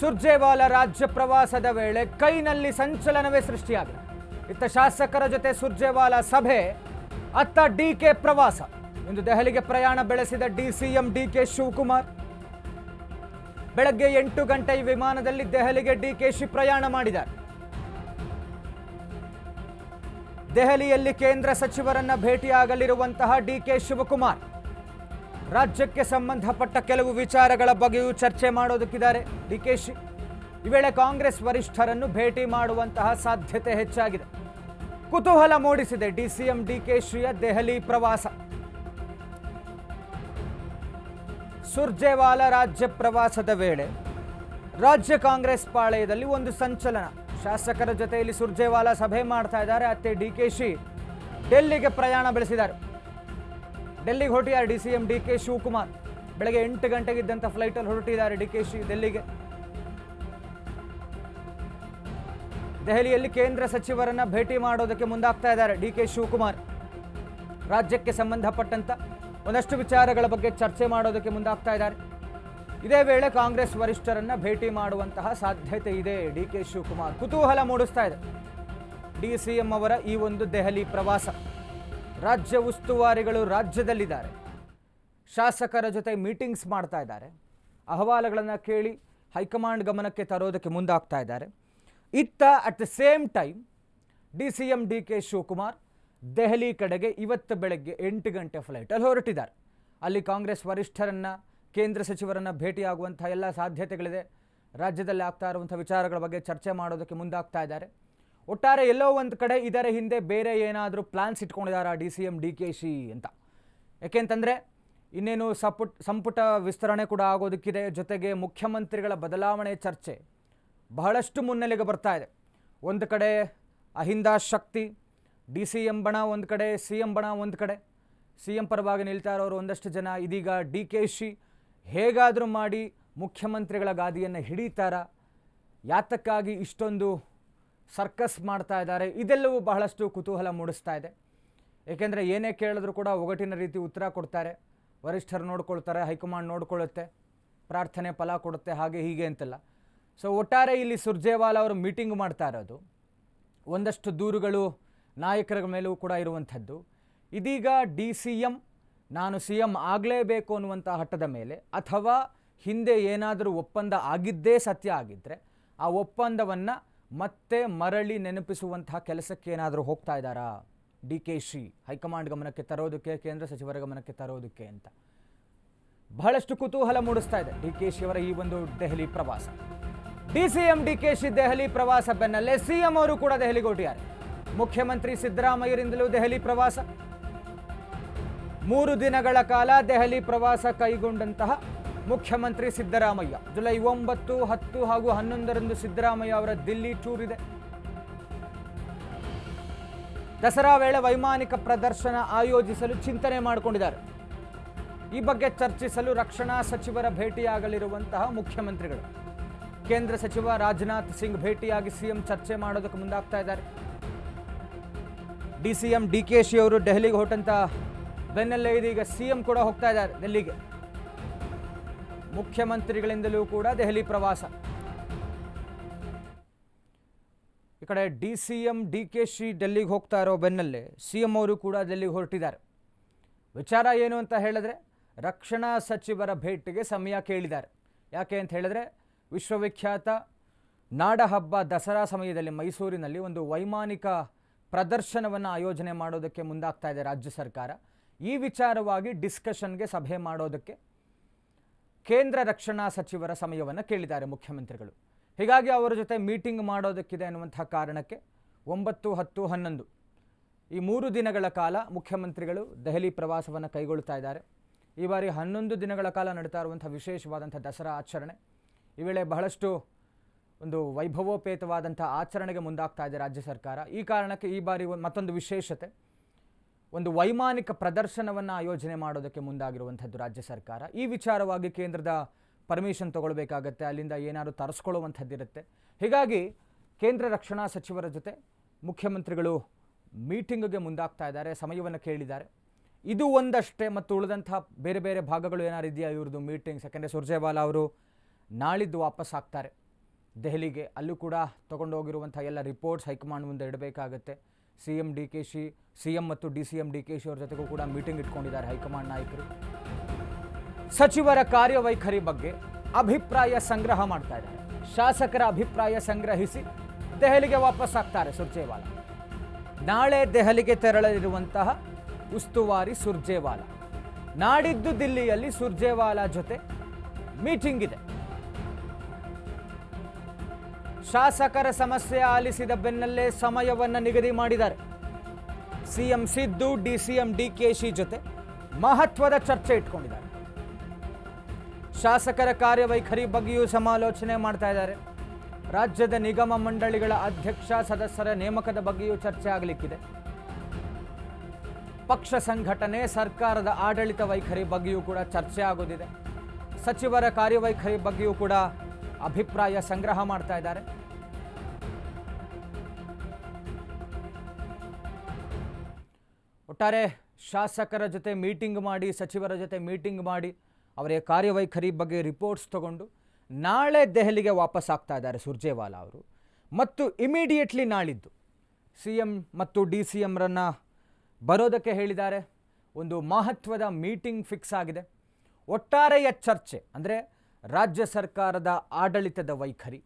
ಸುರ್ಜೇವಾಲ ರಾಜ್ಯ ಪ್ರವಾಸದ ವೇಳೆ ಕೈನಲ್ಲಿ ಸಂಚಲನವೇ ಸೃಷ್ಟಿಯಾಗಿದೆ. ಇತ್ತ ಶಾಸಕರ ಜೊತೆ ಸುರ್ಜೇವಾಲ ಸಭೆ, ಅತ್ತ ಡಿ ಕೆ ಪ್ರವಾಸ. ಇಂದು ದೆಹಲಿಗೆ ಪ್ರಯಾಣ ಬೆಳೆಸಿದ D CM D K Shivakumar. ಬೆಳಗ್ಗೆ ಎಂಟು ಗಂಟೆ ವಿಮಾನದಲ್ಲಿ ದೆಹಲಿಗೆ ಡಿಕೆಶಿ ಪ್ರಯಾಣ ಮಾಡಿದ್ದಾರೆ. ದೆಹಲಿಯಲ್ಲಿ ಕೇಂದ್ರ ಸಚಿವರನ್ನ ಭೇಟಿಯಾಗಲಿರುವಂತಹ ಡಿಕೆ ಶಿವಕುಮಾರ್. ರಾಜ್ಯಕ್ಕೆ ಸಂಬಂಧಪಟ್ಟ ಕೆಲವು ವಿಚಾರಗಳ ಬಗ್ಗೆಯೂ ಚರ್ಚೆ ಮಾಡೋದಕ್ಕಿದ್ದಾರೆ. ಡಿಕೆಶಿ ಈ ವೇಳೆ ಕಾಂಗ್ರೆಸ್ ವರಿಷ್ಠರನ್ನು ಭೇಟಿ ಮಾಡುವಂತಹ ಸಾಧ್ಯತೆ ಹೆಚ್ಚಾಗಿದೆ. ಕುತೂಹಲ ಮೂಡಿಸಿದೆ ಡಿ ಸಿಎಂ ಡಿ ಕೆ ಶಿಯ ದೆಹಲಿ ಪ್ರವಾಸ. ಸುರ್ಜೇವಾಲ ರಾಜ್ಯ ಪ್ರವಾಸದ ವೇಳೆ ರಾಜ್ಯ ಕಾಂಗ್ರೆಸ್ ಪಾಳೆಯದಲ್ಲಿ ಒಂದು ಸಂಚಲನ. ಶಾಸಕರ ಜೊತೆಯಲ್ಲಿ ಸುರ್ಜೇವಾಲ ಸಭೆ ಮಾಡ್ತಾ ಇದ್ದಾರೆ. ಅತ್ತೆ ಡಿಕೆಶಿ ಡೆಲ್ಲಿಗೆ ಪ್ರಯಾಣ ಬೆಳೆಸಿದ್ದಾರೆ. ಡೆಲ್ಲಿಗೆ ಹೊರಟಿದ್ದಾರೆ D C M D K Shivakumar. ಬೆಳಗ್ಗೆ ಎಂಟು ಗಂಟೆಗಿದ್ದಂಥ ಫ್ಲೈಟಲ್ಲಿ ಹೊರಟಿದ್ದಾರೆ ಡಿ ಕೆ ಶಿ ಡೆಲ್ಲಿಗೆ. ದೆಹಲಿಯಲ್ಲಿ ಕೇಂದ್ರ ಸಚಿವರನ್ನ ಭೇಟಿ ಮಾಡೋದಕ್ಕೆ ಮುಂದಾಗ್ತಾ ಇದ್ದಾರೆ ಡಿ ಕೆ ಶಿವಕುಮಾರ್. ರಾಜ್ಯಕ್ಕೆ ಸಂಬಂಧಪಟ್ಟಂತ ಒಂದಷ್ಟು ವಿಚಾರಗಳ ಬಗ್ಗೆ ಚರ್ಚೆ ಮಾಡೋದಕ್ಕೆ ಮುಂದಾಗ್ತಾ ಇದ್ದಾರೆ. ಇದೇ ವೇಳೆ ಕಾಂಗ್ರೆಸ್ ವರಿಷ್ಠರನ್ನ ಭೇಟಿ ಮಾಡುವಂತಹ ಸಾಧ್ಯತೆ ಇದೆ ಡಿ ಕೆ ಶಿವಕುಮಾರ್. ಕುತೂಹಲ ಮೂಡಿಸ್ತಾ ಇದೆ. ಡಿ ಸಿ ಎಂ ಅವರ ಈ ಒಂದು ದೆಹಲಿ ಪ್ರವಾಸ. ರಾಜ್ಯ ಉಸ್ತುವಾರಿಗಳು ರಾಜ್ಯದಲ್ಲಿದ್ದಾರೆ. ಶಾಸಕರ ಜೊತೆ ಮೀಟಿಂಗ್ಸ್ ಮಾಡ್ತಾ ಇದ್ದಾರೆ. ಅಹವಾಲುಗಳನ್ನು ಕೇಳಿ ಹೈಕಮಾಂಡ್ ಗಮನಕ್ಕೆ ತರೋದಕ್ಕೆ ಮುಂದಾಗ್ತಾ ಇದ್ದಾರೆ. ಇತ್ತ at the same time D C M D K Shivakumar Delhi ಕಡೆಗೆ ಇವತ್ತು ಬೆಳಗ್ಗೆ ಎಂಟು ಗಂಟೆ ಫ್ಲೈಟಲ್ಲಿ ಹೊರಟಿದ್ದಾರೆ. ಅಲ್ಲಿ ಕಾಂಗ್ರೆಸ್ ವರಿಷ್ಠರನ್ನು, ಕೇಂದ್ರ ಸಚಿವರನ್ನು ಭೇಟಿಯಾಗುವಂಥ ಎಲ್ಲ ಸಾಧ್ಯತೆಗಳಿದೆ. ರಾಜ್ಯದಲ್ಲಿ ಆಗ್ತಾ ಇರುವಂಥ ವಿಚಾರಗಳ ಬಗ್ಗೆ ಚರ್ಚೆ ಮಾಡೋದಕ್ಕೆ ಮುಂದಾಗ್ತಾ ಇದ್ದಾರೆ. ಒಟ್ಟಾರೆ ಎಲ್ಲೋ ಒಂದು ಕಡೆ ಇದರ ಹಿಂದೆ ಬೇರೆ ಏನಾದರೂ ಪ್ಲಾನ್ಸ್ ಇಟ್ಕೊಂಡಿದ್ದಾರೆ D C M D K Shi ಅಂತ? ಯಾಕೆಂತಂದರೆ ಇನ್ನೇನು ಸಪುಟ್, ಸಂಪುಟ ವಿಸ್ತರಣೆ ಕೂಡ ಆಗೋದಕ್ಕಿದೆ. ಜೊತೆಗೆ ಮುಖ್ಯಮಂತ್ರಿಗಳ ಬದಲಾವಣೆ ಚರ್ಚೆ ಬಹಳಷ್ಟು ಮುನ್ನೆಲೆಗೆ ಬರ್ತಾ ಇದೆ. ಒಂದು ಕಡೆ ಅಹಿಂದ ಶಕ್ತಿ, ಡಿ ಸಿ ಎಂ ಬಣ ಒಂದು ಕಡೆ, ಸಿ ಎಂ ಬಣ ಒಂದು ಕಡೆ. ಸಿ ಎಂ ಪರವಾಗಿ ನಿಲ್ತಾ ಇರೋರು ಒಂದಷ್ಟು ಜನ. ಇದೀಗ ಡಿ ಕೆ ಶಿ ಹೇಗಾದರೂ ಮಾಡಿ ಮುಖ್ಯಮಂತ್ರಿಗಳ ಗಾದಿಯನ್ನು ಹಿಡಿತಾರ? ಯಾತಕ್ಕಾಗಿ ಇಷ್ಟೊಂದು ಸರ್ಕಸ್ ಮಾಡ್ತಾ ಇದ್ದಾರೆ. ಇದೆಲ್ಲವೂ ಬಹಳಷ್ಟು ಕುತೂಹಲ ಮೂಡಿಸ್ತಾ ಇದೆ. ಏಕೆಂದರೆ ಏನೇ ಕೇಳಿದ್ರು ಕೂಡ ಒಗಟಿನ ರೀತಿ ಉತ್ತರ ಕೊಡ್ತಾರೆ. ವರಿಷ್ಠರು ನೋಡ್ಕೊಳ್ತಾರೆ, ಹೈಕಮಾಂಡ್ ನೋಡ್ಕೊಳ್ಳುತ್ತೆ, ಪ್ರಾರ್ಥನೆ ಫಲ ಕೊಡುತ್ತೆ, ಹಾಗೆ ಹೀಗೆ ಅಂತೆಲ್ಲ. ಸೊ ಒಟ್ಟಾರೆ ಇಲ್ಲಿ ಸುರ್ಜೇವಾಲ ಅವರು ಮೀಟಿಂಗ್ ಮಾಡ್ತಾ ಇರೋದು. ಒಂದಷ್ಟು ದೂರುಗಳು ನಾಯಕರ ಮೇಲೂ ಕೂಡ ಇರುವಂಥದ್ದು. ಇದೀಗ ಡಿ ಸಿ ಎಂ, ನಾನು ಸಿ ಎಂ ಆಗಲೇಬೇಕು ಅನ್ನುವಂಥ ಹಠದ ಮೇಲೆ ಅಥವಾ ಹಿಂದೆ ಏನಾದರೂ ಒಪ್ಪಂದ ಆಗಿದ್ದೇ ಸತ್ಯ ಆಗಿದ್ದರೆ ಆ ಒಪ್ಪಂದವನ್ನು ಮತ್ತೆ ಮರಳಿ ನೆನಪಿಸುವಂತಹ ಕೆಲಸಕ್ಕೆ ಏನಾದರೂ ಹೋಗ್ತಾ ಇದ್ದಾರಾ? ಡಿ ಕೆ ಶಿ ಹೈಕಮಾಂಡ್ ಗಮನಕ್ಕೆ ತರೋದಕ್ಕೆ, ಕೇಂದ್ರ ಸಚಿವರ ಗಮನಕ್ಕೆ ತರೋದಕ್ಕೆ ಅಂತ. ಬಹಳಷ್ಟು ಕುತೂಹಲ ಮೂಡಿಸ್ತಾ ಇದೆ ಡಿ ಕೆ ಶಿ ಅವರ ಈ ಒಂದು ದೆಹಲಿ ಪ್ರವಾಸ. D C M D K Shi Delhi ಪ್ರವಾಸ ಬೆನ್ನಲ್ಲೇ ಸಿಎಂ ಅವರು ಕೂಡ ದೆಹಲಿಗೆ ಹೊರಟಿದ್ದಾರೆ ಮುಖ್ಯಮಂತ್ರಿ ಸಿದ್ದರಾಮಯ್ಯರಿಂದಲೂ ದೆಹಲಿ ಪ್ರವಾಸ. ಮೂರು ದಿನಗಳ ಕಾಲ ದೆಹಲಿ ಪ್ರವಾಸ ಕೈಗೊಂಡಂತಹ ಮುಖ್ಯಮಂತ್ರಿ ಸಿದ್ದರಾಮಯ್ಯ. ಜುಲೈ ಒಂಬತ್ತು, ಹತ್ತು ಹಾಗೂ ಹನ್ನೊಂದರಂದು ಸಿದ್ದರಾಮಯ್ಯ ಅವರ ದಿಲ್ಲಿ ಟೂರ್ ಇದೆ. ದಸರಾ ವೇಳೆ ವೈಮಾನಿಕ ಪ್ರದರ್ಶನ ಆಯೋಜಿಸಲು ಚಿಂತನೆ ಮಾಡಿಕೊಂಡಿದ್ದಾರೆ. ಈ ಬಗ್ಗೆ ಚರ್ಚಿಸಲು ರಕ್ಷಣಾ ಸಚಿವರ ಭೇಟಿಯಾಗಲಿರುವಂತಹ ಮುಖ್ಯಮಂತ್ರಿಗಳು. ಕೇಂದ್ರ ಸಚಿವ ರಾಜನಾಥ್ ಸಿಂಗ್ ಭೇಟಿಯಾಗಿ ಸಿಎಂ ಚರ್ಚೆ ಮಾಡೋದಕ್ಕೆ ಮುಂದಾಗ್ತಾ ಇದ್ದಾರೆ. ಡಿ ಸಿ ಡಿ ಕೆ ಅವರು ದೆಹಲಿಗೆ ಹೊರಟಂತ ಬೆನ್ನಲ್ಲೇ ಇದೀಗ ಸಿಎಂ ಕೂಡ ಹೋಗ್ತಾ ಇದ್ದಾರೆ ಡೆಲ್ಲಿಗೆ ಮುಖ್ಯಮಂತ್ರಿಗಳಿಂದಲೂ ಕೂಡ ದೆಹಲಿ ಪ್ರವಾಸ. ಈ ಕಡೆ D C M D K Shi ಡೆಲ್ಲಿಗೆ ಹೋಗ್ತಾ ಇರೋ ಬೆನ್ನಲ್ಲೇ ಸಿ ಎಂ ಅವರು ಕೂಡ ಡೆಲ್ಲಿಗೆ ಹೊರಟಿದ್ದಾರೆ. ವಿಚಾರ ಏನು ಅಂತ ಹೇಳಿದ್ರೆ ರಕ್ಷಣಾ ಸಚಿವರ ಭೇಟಿಗೆ ಸಮಯ ಕೇಳಿದ್ದಾರೆ. ಯಾಕೆ ಅಂತ ಹೇಳಿದ್ರೆ ವಿಶ್ವವಿಖ್ಯಾತ ನಾಡಹಬ್ಬ ದಸರಾ ಸಮಯದಲ್ಲಿ ಮೈಸೂರಿನಲ್ಲಿ ಒಂದು ವೈಮಾನಿಕ ಪ್ರದರ್ಶನವನ್ನು ಆಯೋಜನೆ ಮಾಡೋದಕ್ಕೆ ಮುಂದಾಗ್ತಾ ಇದೆ ರಾಜ್ಯ ಸರ್ಕಾರ. ಈ ವಿಚಾರವಾಗಿ ಡಿಸ್ಕಷನ್ಗೆ ಸಭೆ ಮಾಡೋದಕ್ಕೆ ಕೇಂದ್ರ ರಕ್ಷಣಾ ಸಚಿವರ ಸಮಯವನ್ನು ಕೇಳಿದ್ದಾರೆ ಮುಖ್ಯಮಂತ್ರಿಗಳು. ಹೀಗಾಗಿ ಅವರ ಜೊತೆ ಮೀಟಿಂಗ್ ಮಾಡೋದಕ್ಕಿದೆ ಅನ್ನುವಂಥ ಕಾರಣಕ್ಕೆ ಒಂಬತ್ತು ಹತ್ತು ಹನ್ನೊಂದು ಈ ಮೂರು ದಿನಗಳ ಕಾಲ ಮುಖ್ಯಮಂತ್ರಿಗಳು ದೆಹಲಿ ಪ್ರವಾಸವನ್ನು ಕೈಗೊಳ್ತಾ ಇದ್ದಾರೆ. ಈ ಬಾರಿ ಹನ್ನೊಂದು ದಿನಗಳ ಕಾಲ ನಡೀತಾ ಇರುವಂಥ ವಿಶೇಷವಾದಂಥ ದಸರಾ ಆಚರಣೆ. ಈ ವೇಳೆ ಬಹಳಷ್ಟು ಒಂದು ವೈಭವೋಪೇತವಾದಂಥ ಆಚರಣೆಗೆ ಮುಂದಾಗ್ತಾ ಇದೆ ರಾಜ್ಯ ಸರ್ಕಾರ. ಈ ಕಾರಣಕ್ಕೆ ಈ ಬಾರಿ ಮತ್ತೊಂದು ವಿಶೇಷತೆ ಒಂದು ವೈಮಾನಿಕ ಪ್ರದರ್ಶನವನ್ನು ಆಯೋಜನೆ ಮಾಡೋದಕ್ಕೆ ಮುಂದಾಗಿರುವಂಥದ್ದು ರಾಜ್ಯ ಸರ್ಕಾರ. ಈ ವಿಚಾರವಾಗಿ ಕೇಂದ್ರದ ಪರ್ಮಿಷನ್ ತಗೊಳ್ಬೇಕಾಗತ್ತೆ, ಅಲ್ಲಿಂದ ಏನಾದರೂ ತರಿಸ್ಕೊಳ್ಳುವಂಥದ್ದಿರುತ್ತೆ. ಹೀಗಾಗಿ ಕೇಂದ್ರ ರಕ್ಷಣಾ ಸಚಿವರ ಜೊತೆ ಮುಖ್ಯಮಂತ್ರಿಗಳು ಮೀಟಿಂಗ್ಗೆ ಮುಂದಾಗ್ತಾ ಇದ್ದಾರೆ, ಸಮಯವನ್ನು ಕೇಳಿದ್ದಾರೆ. ಇದು ಒಂದಷ್ಟೇ ಮತ್ತು ಉಳಿದಂಥ ಬೇರೆ ಬೇರೆ ಭಾಗಗಳು ಏನಾರು ಇದೆಯಾ ಇವ್ರದ್ದು ಮೀಟಿಂಗ್ಸ್ ಯಾಕೆಂದರೆ ಸುರ್ಜೇವಾಲಾ ಅವರು ನಾಳಿದ್ದು ವಾಪಸ್ ಆಗ್ತಾರೆ. ದೆಹಲಿಗೆ ಅಲ್ಲೂ ಕೂಡ ತಗೊಂಡೋಗಿರುವಂಥ ಎಲ್ಲ ರಿಪೋರ್ಟ್ಸ್ ಹೈಕಮಾಂಡ್ ಮುಂದೆ ಇಡಬೇಕಾಗತ್ತೆ. C M D K Shi C M ಮತ್ತು D C M D K Shi ಅವ್ರ ಜೊತೆಗೂ ಕೂಡ ಮೀಟಿಂಗ್ ಇಟ್ಕೊಂಡಿದ್ದಾರೆ ಹೈಕಮಾಂಡ್ ನಾಯಕರು. ಸಚಿವರ ಕಾರ್ಯವೈಖರಿ ಬಗ್ಗೆ ಅಭಿಪ್ರಾಯ ಸಂಗ್ರಹ ಮಾಡ್ತಾ ಇದ್ದಾರೆ. ಶಾಸಕರ ಅಭಿಪ್ರಾಯ ಸಂಗ್ರಹಿಸಿ ದೆಹಲಿಗೆ ವಾಪಸ್ ಆಗ್ತಾರೆ ಸುರ್ಜೇವಾಲಾ. ನಾಳೆ ದೆಹಲಿಗೆ ತೆರಳಲಿರುವಂತಹ ಉಸ್ತುವಾರಿ ಸುರ್ಜೇವಾಲಾ. ನಾಡಿದ್ದು ದಿಲ್ಲಿಯಲ್ಲಿ ಸುರ್ಜೇವಾಲಾ ಜೊತೆ ಮೀಟಿಂಗ್ ಇದೆ. ಶಾಸಕರ ಸಮಸ್ಯೆ ಆಲಿಸಿದ ಬೆನ್ನಲ್ಲೇ ಸಮಯವನ್ನು ನಿಗದಿ ಮಾಡಿದ್ದಾರೆ. ಸಿಎಂ ಸಿದ್ದು, ಡಿಸಿಎಂ ಶಿ ಜೊತೆ ಮಹತ್ವದ ಚರ್ಚೆ ಇಟ್ಕೊಂಡಿದ್ದಾರೆ. ಶಾಸಕರ ಕಾರ್ಯವೈಖರಿ ಬಗ್ಗೆಯೂ ಸಮಾಲೋಚನೆ ಮಾಡ್ತಾ ಇದ್ದಾರೆ. ರಾಜ್ಯದ ನಿಗಮ ಮಂಡಳಿಗಳ ಅಧ್ಯಕ್ಷ, ಸದಸ್ಯರ ನೇಮಕದ ಬಗ್ಗೆಯೂ ಚರ್ಚೆ ಆಗಲಿಕ್ಕಿದೆ. ಪಕ್ಷ ಸಂಘಟನೆ, ಸರ್ಕಾರದ ಆಡಳಿತ ವೈಖರಿ ಬಗ್ಗೆಯೂ ಕೂಡ ಚರ್ಚೆ ಆಗೋದಿದೆ ಸಚಿವರ ಕಾರ್ಯವೈಖರಿ ಬಗ್ಗೆಯೂ ಕೂಡ ಅಭಿಪ್ರಾಯ ಸಂಗ್ರಹ ಮಾಡ್ತಾ ಇದ್ದಾರೆ. ಒಟ್ಟಾರೆ ಶಾಸಕರ ಜೊತೆ ಮೀಟಿಂಗ್ ಮಾಡಿ, ಸಚಿವರ ಜೊತೆ ಮೀಟಿಂಗ್ ಮಾಡಿ ಅವರ ಕಾರ್ಯವೈಖರಿ ಬಗ್ಗೆ ರಿಪೋರ್ಟ್ಸ್ ತಗೊಂಡು ನಾಳೆ ದೆಹಲಿಗೆ ವಾಪಸ್ ಆಗ್ತಾ ಇದ್ದಾರೆ ಸುರ್ಜೇವಾಲಾ ಅವರು. ಮತ್ತು ಇಮಿಡಿಯೇಟ್ಲಿ ನಾಳಿದ್ದು ಸಿ ಎಂ ಮತ್ತು ಡಿ ಸಿ ಎಂರನ್ನು ಬರೋದಕ್ಕೆ ಹೇಳಿದ್ದಾರೆ. ಒಂದು ಮಹತ್ವದ ಮೀಟಿಂಗ್ ಫಿಕ್ಸ್ ಆಗಿದೆ. ಒಟ್ಟಾರೆಯ ಚರ್ಚೆ, ಅಂದರೆ ರಾಜ್ಯ ಸರ್ಕಾರದ ಆಡಳಿತದ ವೈಖರಿ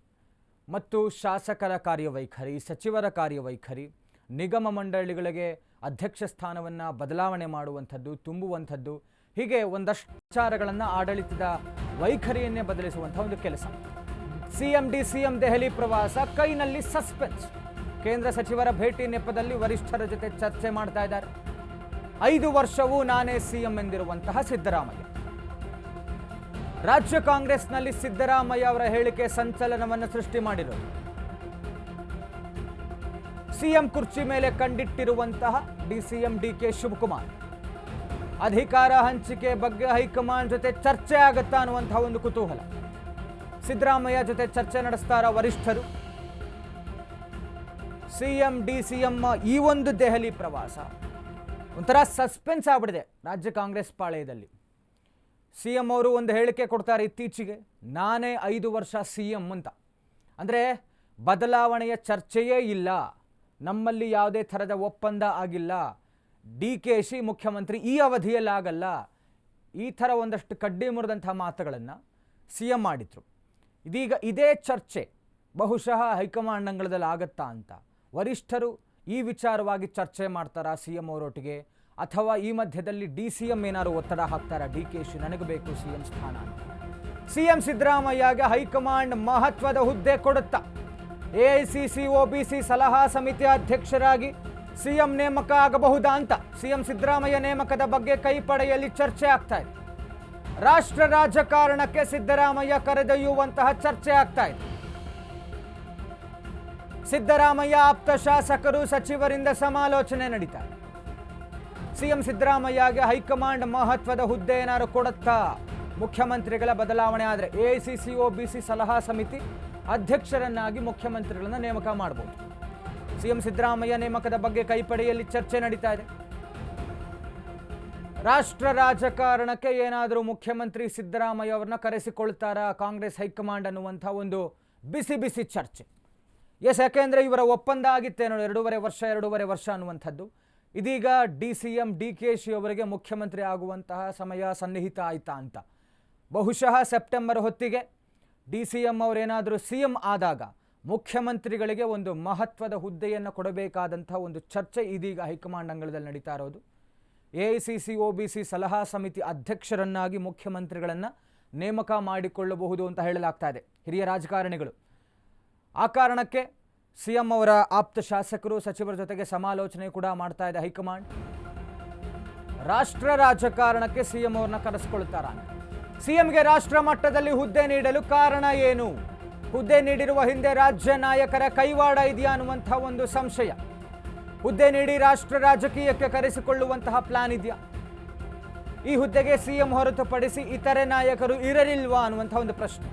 ಮತ್ತು ಶಾಸಕರ ಕಾರ್ಯವೈಖರಿ, ಸಚಿವರ ಕಾರ್ಯವೈಖರಿ, ನಿಗಮ ಮಂಡಳಿಗಳಿಗೆ ಅಧ್ಯಕ್ಷ ಸ್ಥಾನವನ್ನು ಬದಲಾವಣೆ ಮಾಡುವಂಥದ್ದು, ತುಂಬುವಂಥದ್ದು, ಹೀಗೆ ಒಂದಷ್ಟು ವಿಚಾರಗಳನ್ನು ಆಡಳಿತದ ವೈಖರಿಯನ್ನೇ ಬದಲಿಸುವಂಥ ಒಂದು ಕೆಲಸ. C M D C M Delhi ಪ್ರವಾಸ, ಕೈನಲ್ಲಿ ಸಸ್ಪೆನ್ಸ್. ಕೇಂದ್ರ ಸಚಿವರ ಭೇಟಿ ನೆಪದಲ್ಲಿ ವರಿಷ್ಠರ ಜೊತೆ ಚರ್ಚೆ ಮಾಡ್ತಾ ಇದ್ದಾರೆ. ಐದು ವರ್ಷವೂ ನಾನೇ ಸಿಎಂ ಎಂದಿರುವಂತಹ ಸಿದ್ದರಾಮಯ್ಯ. ರಾಜ್ಯ ಕಾಂಗ್ರೆಸ್ನಲ್ಲಿ ಸಿದ್ದರಾಮಯ್ಯ ಅವರ ಹೇಳಿಕೆ ಸಂಚಲನವನ್ನು ಸೃಷ್ಟಿ ಮಾಡಿರೋದು ಸಿಎಂ ಕುರ್ಚಿ ಮೇಲೆ ಕಂಡಿಟ್ಟಿರುವಂತಹ ಡಿಸಿಎಂ ಡಿ ಕೆ ಶಿವಕುಮಾರ್. ಅಧಿಕಾರ ಹಂಚಿಕೆ ಬಗ್ಗೆ ಹೈಕಮಾಂಡ್ ಜೊತೆ ಚರ್ಚೆ ಆಗುತ್ತಾ ಅನ್ನುವಂತಹ ಒಂದು ಕುತೂಹಲ. ಸಿದ್ದರಾಮಯ್ಯ ಜೊತೆ ಚರ್ಚೆ ನಡೆಸ್ತಾರ ವರಿಷ್ಠರು. ಸಿಎಂ ಡಿ ಸಿಎಂ ಈ ಒಂದು ದೆಹಲಿ ಪ್ರವಾಸ. ಒಂಥರ ಸಸ್ಪೆನ್ಸ್ ಆಗ್ಬಿಡಿದೆ ರಾಜ್ಯ ಕಾಂಗ್ರೆಸ್ ಪಾಳೆಯದಲ್ಲಿ. ಸಿ ಎಂ ಅವರು ಒಂದು ಹೇಳಿಕೆ ಕೊಡ್ತಾರೆ ಇತ್ತೀಚೆಗೆ, ನಾನೇ ಐದು ವರ್ಷ ಸಿ ಎಂ ಅಂತ. ಅಂದರೆ ಬದಲಾವಣೆಯ ಚರ್ಚೆಯೇ ಇಲ್ಲ, ನಮ್ಮಲ್ಲಿ ಯಾವುದೇ ಥರದ ಒಪ್ಪಂದ ಆಗಿಲ್ಲ, ಡಿ ಕೆ ಶಿ ಮುಖ್ಯಮಂತ್ರಿ ಈ ಅವಧಿಯಲ್ಲಿ ಆಗಲ್ಲ ಈ ಥರ ಒಂದಷ್ಟು ಕಡ್ಡಿ ಮುರಿದಂಥ ಮಾತುಗಳನ್ನು ಸಿ ಎಂ ಮಾಡಿದರು. ಇದೀಗ ಇದೇ ಚರ್ಚೆ, ಬಹುಶಃ ಹೈಕಮಾಂಡ್ ಅಂಗಳದಲ್ಲಿ ಆಗತ್ತಾ ಅಂತ. ವರಿಷ್ಠರು ಈ ವಿಚಾರವಾಗಿ ಚರ್ಚೆ ಮಾಡ್ತಾರಾ ಸಿ ಎಂ ಅವರೊಟ್ಟಿಗೆ? ಅಥವಾ ಈ ಮಧ್ಯದಲ್ಲಿ ಡಿ ಸಿ ಎಂ ಏನಾದ್ರು ಒತ್ತಡ ಹಾಕ್ತಾರ? ಡಿ ಕೆ ಶಿ, ನನಗೆ ಬೇಕು ಸಿ ಎಂ ಸ್ಥಾನ ಅಂತ. ಸಿ ಎಂ ಸಿದ್ದರಾಮಯ್ಯಗೆ ಹೈಕಮಾಂಡ್ ಮಹತ್ವದ ಹುದ್ದೆ ಕೊಡುತ್ತಾ. A I C O B C ಸಲಹಾ ಸಮಿತಿ ಅಧ್ಯಕ್ಷರಾಗಿ ಸಿಎಂ ನೇಮಕ ಆಗಬಹುದಾ ಅಂತ. ಸಿಎಂ ಸಿದ್ದರಾಮಯ್ಯ ನೇಮಕದ ಬಗ್ಗೆ ಕೈಪಡೆಯಲ್ಲಿ ಚರ್ಚೆ ಆಗ್ತಾ ಇದೆ. ರಾಷ್ಟ್ರ ರಾಜಕಾರಣಕ್ಕೆ ಸಿದ್ದರಾಮಯ್ಯ ಕರೆದೊಯ್ಯುವಂತಹ ಚರ್ಚೆ ಆಗ್ತಾ ಇದೆ. ಸಿದ್ದರಾಮಯ್ಯ ಆಪ್ತ ಶಾಸಕರು ಸಚಿವರಿಂದ ಸಮಾಲೋಚನೆ ನಡೀತಾ ಇದೆ. ಸಿಎಂ ಸಿದ್ದರಾಮಯ್ಯಗೆ ಹೈಕಮಾಂಡ್ ಮಹತ್ವದ ಹುದ್ದೆ ಏನಾದ್ರು ಕೊಡುತ್ತಾ? ಮುಖ್ಯಮಂತ್ರಿಗಳ ಬದಲಾವಣೆ ಆದರೆ ಎಐಸಿಸಿ ಒಬಿಸಿ ಸಲಹಾ ಸಮಿತಿ ಅಧ್ಯಕ್ಷರನ್ನಾಗಿ ಮುಖ್ಯಮಂತ್ರಿಗಳನ್ನ ನೇಮಕ ಮಾಡಬಹುದು ಸಿಎಂ ಸಿದ್ದರಾಮಯ್ಯ ನೇಮಕದ ಬಗ್ಗೆ ಕೈಪಡೆಯಲ್ಲಿ ಚರ್ಚೆ ನಡೀತಾ ಇದೆ. ರಾಷ್ಟ್ರ ರಾಜಕಾರಣಕ್ಕೆ ಏನಾದರೂ ಮುಖ್ಯಮಂತ್ರಿ ಸಿದ್ದರಾಮಯ್ಯ ಅವ್ರನ್ನ ಕರೆಸಿಕೊಳ್ತಾರಾ? ಕಾಂಗ್ರೆಸ್ ಹೈಕಮಾಂಡ್ ಅನ್ನುವಂಥ ಒಂದು ಬಿಸಿ ಬಿಸಿ ಚರ್ಚೆ. ಎಸ್, ಯಾಕೆಂದರೆ ಇವರ ಒಪ್ಪಂದ ಆಗಿತ್ತೇನೋ, ಎರಡೂವರೆ ವರ್ಷ ಎರಡೂವರೆ ವರ್ಷ ಅನ್ನುವಂಥದ್ದು. ಇದೀಗ D C M D K she ಅವರಿಗೆ ಮುಖ್ಯಮಂತ್ರಿ ಆಗುವಂತಹ ಸಮಯ ಸನ್ನಿಹಿತ ಆಯಿತಾ ಅಂತ. ಬಹುಶಃ ಸೆಪ್ಟೆಂಬರ್ ಹೊತ್ತಿಗೆ ಡಿ ಸಿ ಎಂ ಅವರೇನಾದರೂ ಸಿ ಎಂ ಆದಾಗ ಮುಖ್ಯಮಂತ್ರಿಗಳಿಗೆ ಒಂದು ಮಹತ್ವದ ಹುದ್ದೆಯನ್ನು ಕೊಡಬೇಕಾದಂಥ ಒಂದು ಚರ್ಚೆ ಇದೀಗ ಹೈಕಮಾಂಡ್ ಅಂಗಳದಲ್ಲಿ ನಡೀತಾ ಇರೋದು. A I C C O B C ಸಲಹಾ ಸಮಿತಿ ಅಧ್ಯಕ್ಷರನ್ನಾಗಿ ಮುಖ್ಯಮಂತ್ರಿಗಳನ್ನು ನೇಮಕ ಮಾಡಿಕೊಳ್ಳಬಹುದು ಅಂತ ಹೇಳಲಾಗ್ತಾ ಇದೆ. ಹಿರಿಯ ರಾಜಕಾರಣಿಗಳು, ಆ ಕಾರಣಕ್ಕೆ ಸಿ ಎಂ ಅವರ ಆಪ್ತ ಶಾಸಕರು ಸಚಿವರ ಜೊತೆಗೆ ಸಮಾಲೋಚನೆ ಕೂಡ ಮಾಡ್ತಾ ಇದೆ ಹೈಕಮಾಂಡ್. ರಾಷ್ಟ್ರ ರಾಜಕಾರಣಕ್ಕೆ ಸಿಎಂ ಅವ್ರನ್ನ ಕರೆಸ್ಕೊಳ್ತಾರ? ಸಿಎಂಗೆ ರಾಷ್ಟ್ರ ಮಟ್ಟದಲ್ಲಿ ಹುದ್ದೆ ನೀಡಲು ಕಾರಣ ಏನು? ಹುದ್ದೆ ನೀಡಿರುವ ಹಿಂದೆ ರಾಜ್ಯ ನಾಯಕರ ಕೈವಾಡ ಇದೆಯಾ ಅನ್ನುವಂಥ ಒಂದು ಸಂಶಯ. ಹುದ್ದೆ ನೀಡಿ ರಾಷ್ಟ್ರ ರಾಜಕೀಯಕ್ಕೆ ಕರೆಸಿಕೊಳ್ಳುವಂತಹ ಪ್ಲಾನ್ ಇದೆಯಾ? ಈ ಹುದ್ದೆಗೆ ಸಿಎಂ ಹೊರತುಪಡಿಸಿ ಇತರೆ ನಾಯಕರು ಇರಲಿಲ್ವಾ ಅನ್ನುವಂಥ ಒಂದು ಪ್ರಶ್ನೆ.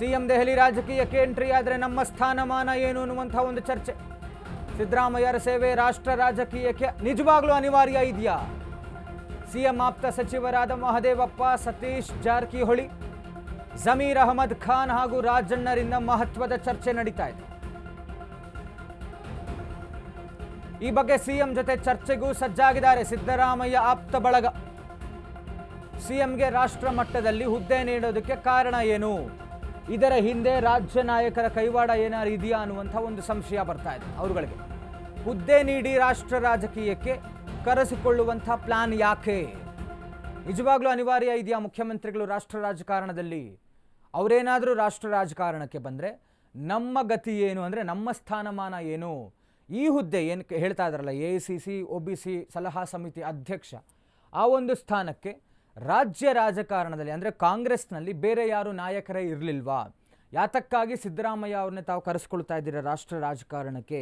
ಸಿಎಂ ದೆಹಲಿ ರಾಜಕೀಯಕ್ಕೆ ಎಂಟ್ರಿ ಆದರೆ ನಮ್ಮ ಸ್ಥಾನಮಾನ ಏನು ಅನ್ನುವಂಥ ಒಂದು ಚರ್ಚೆ. ಸಿದ್ದರಾಮಯ್ಯರ ಸೇವೆ ರಾಷ್ಟ್ರ ರಾಜಕೀಯಕ್ಕೆ ನಿಜವಾಗ್ಲೂ ಅನಿವಾರ್ಯ ಇದೆಯಾ? ಸಿಎಂ ಆಪ್ತ ಸಚಿವರಾದ ಮಹದೇವಪ್ಪ, ಸತೀಶ್ ಜಾರಕಿಹೊಳಿ, ಜಮೀರ್ ಅಹಮದ್ ಖಾನ್ ಹಾಗೂ ರಾಜಣ್ಣರಿಂದ ಮಹತ್ವದ ಚರ್ಚೆ ನಡೀತಾ ಇದೆ. ಈ ಬಗ್ಗೆ ಸಿಎಂ ಜೊತೆ ಚರ್ಚೆಗೂ ಸಜ್ಜಾಗಿದ್ದಾರೆ ಸಿದ್ದರಾಮಯ್ಯ ಆಪ್ತ ಬಳಗ. ಸಿಎಂಗೆ ರಾಷ್ಟ್ರ ಮಟ್ಟದಲ್ಲಿ ಹುದ್ದೆ ನೀಡೋದಕ್ಕೆ ಕಾರಣ ಏನು? ಇದರ ಹಿಂದೆ ರಾಜ್ಯ ನಾಯಕರ ಕೈವಾಡ ಏನಾರು ಇದೆಯಾ ಅನ್ನುವಂಥ ಒಂದು ಸಂಶಯ ಬರ್ತಾ ಇದೆ ಅವರುಗಳಿಗೆ. ಹುದ್ದೆ ನೀಡಿ ರಾಷ್ಟ್ರ ರಾಜಕೀಯಕ್ಕೆ ಕರೆಸಿಕೊಳ್ಳುವಂಥ ಪ್ಲಾನ್ ಯಾಕೆ? ನಿಜವಾಗ್ಲೂ ಅನಿವಾರ್ಯ ಇದೆಯಾ ಮುಖ್ಯಮಂತ್ರಿಗಳು ರಾಷ್ಟ್ರ ರಾಜಕಾರಣದಲ್ಲಿ? ಅವರೇನಾದರೂ ರಾಷ್ಟ್ರ ರಾಜಕಾರಣಕ್ಕೆ ಬಂದರೆ ನಮ್ಮ ಗತಿ ಏನು ಅಂದರೆ ನಮ್ಮ ಸ್ಥಾನಮಾನ ಏನು? ಈ ಹುದ್ದೆ ಏನು ಹೇಳ್ತಾ ಇದ್ದಾರಲ್ಲ A C C, O B C, ಸಲಹಾ ಸಮಿತಿ ಅಧ್ಯಕ್ಷ, ಆ ಒಂದು ಸ್ಥಾನಕ್ಕೆ ರಾಜ್ಯ ರಾಜಕಾರಣದಲ್ಲಿ, ಅಂದರೆ ಕಾಂಗ್ರೆಸ್ನಲ್ಲಿ ಬೇರೆ ಯಾರು ನಾಯಕರೇ ಇರಲಿಲ್ವಾ? ಯಾತಕ್ಕಾಗಿ ಸಿದ್ದರಾಮಯ್ಯ ಅವ್ರನ್ನೇ ತಾವು ಕರೆಸ್ಕೊಳ್ತಾ ಇದ್ದೀರಾ ರಾಷ್ಟ್ರ ರಾಜಕಾರಣಕ್ಕೆ?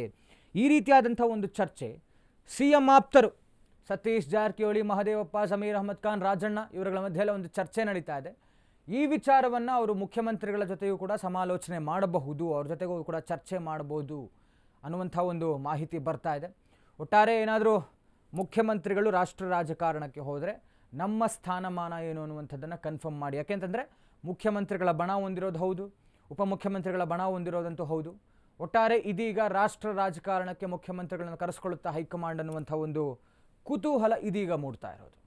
ಈ ರೀತಿಯಾದಂಥ ಒಂದು ಚರ್ಚೆ. ಸಿ ಎಂ ಆಪ್ತರು, ಸತೀಶ್ ಜಾರಕಿಹೊಳಿ, ಮಹದೇವಪ್ಪ, ಸಮೀರ್ ಅಹಮದ್ ಖಾನ್, ರಾಜಣ್ಣ, ಇವರುಗಳ ಮಧ್ಯೆಲ್ಲ ಒಂದು ಚರ್ಚೆ ನಡೀತಾ ಇದೆ. ಈ ವಿಚಾರವನ್ನು ಅವರು ಮುಖ್ಯಮಂತ್ರಿಗಳ ಜೊತೆಯೂ ಕೂಡ ಸಮಾಲೋಚನೆ ಮಾಡಬಹುದು, ಅವ್ರ ಜೊತೆಗೂ ಕೂಡ ಚರ್ಚೆ ಮಾಡಬಹುದು ಅನ್ನುವಂಥ ಒಂದು ಮಾಹಿತಿ ಬರ್ತಾ ಇದೆ. ಒಟ್ಟಾರೆ ಏನಾದರೂ ಮುಖ್ಯಮಂತ್ರಿಗಳು ರಾಷ್ಟ್ರ ರಾಜಕಾರಣಕ್ಕೆ ಹೋದರೆ ನಮ್ಮ ಸ್ಥಾನಮಾನ ಏನು ಅನ್ನುವಂಥದ್ದನ್ನು ಕನ್ಫರ್ಮ್ ಮಾಡಿ. ಯಾಕೆಂತಂದರೆ ಮುಖ್ಯಮಂತ್ರಿಗಳ ಬಣ ಹೊಂದಿರೋದು ಹೌದು, ಉಪಮುಖ್ಯಮಂತ್ರಿಗಳ ಬಣ ಹೊಂದಿರೋದಂತೂ ಹೌದು. ಒಟ್ಟಾರೆ ಇದೀಗ ರಾಷ್ಟ್ರ ರಾಜಕಾರಣಕ್ಕೆ ಮುಖ್ಯಮಂತ್ರಿಗಳನ್ನು ಕರೆಸ್ಕೊಳ್ಳುತ್ತಾ ಹೈಕಮಾಂಡ್ ಅನ್ನುವಂಥ ಒಂದು ಕುತೂಹಲ ಇದೀಗ ಮೂಡ್ತಾ ಇರೋದು.